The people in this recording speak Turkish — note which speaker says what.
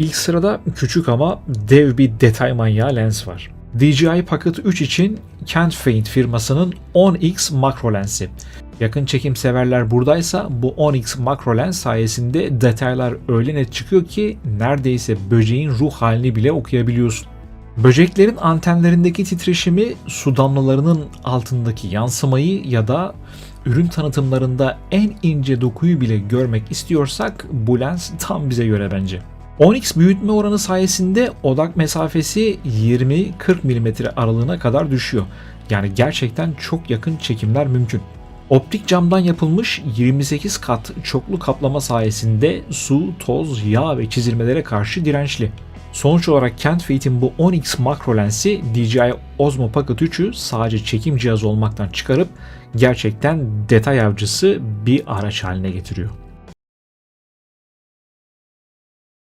Speaker 1: İlk sırada küçük ama dev bir detay manyağı lens var. DJI Pocket 3 için Kent Feint firmasının 10x makro lensi. Yakın çekim severler buradaysa bu 10x makro lens sayesinde detaylar öyle net çıkıyor ki neredeyse böceğin ruh halini bile okuyabiliyorsun. Böceklerin antenlerindeki titreşimi, su damlalarının altındaki yansımayı ya da ürün tanıtımlarında en ince dokuyu bile görmek istiyorsak bu lens tam bize göre bence. 10x büyütme oranı sayesinde odak mesafesi 20-40 mm aralığına kadar düşüyor. Yani gerçekten çok yakın çekimler mümkün. Optik camdan yapılmış 28 kat çoklu kaplama sayesinde su, toz, yağ ve çizilmelere karşı dirençli. Sonuç olarak Kent Feit'in bu 10x makro lensi DJI Osmo Pocket 3'ü sadece çekim cihazı olmaktan çıkarıp gerçekten detay avcısı bir araç haline getiriyor.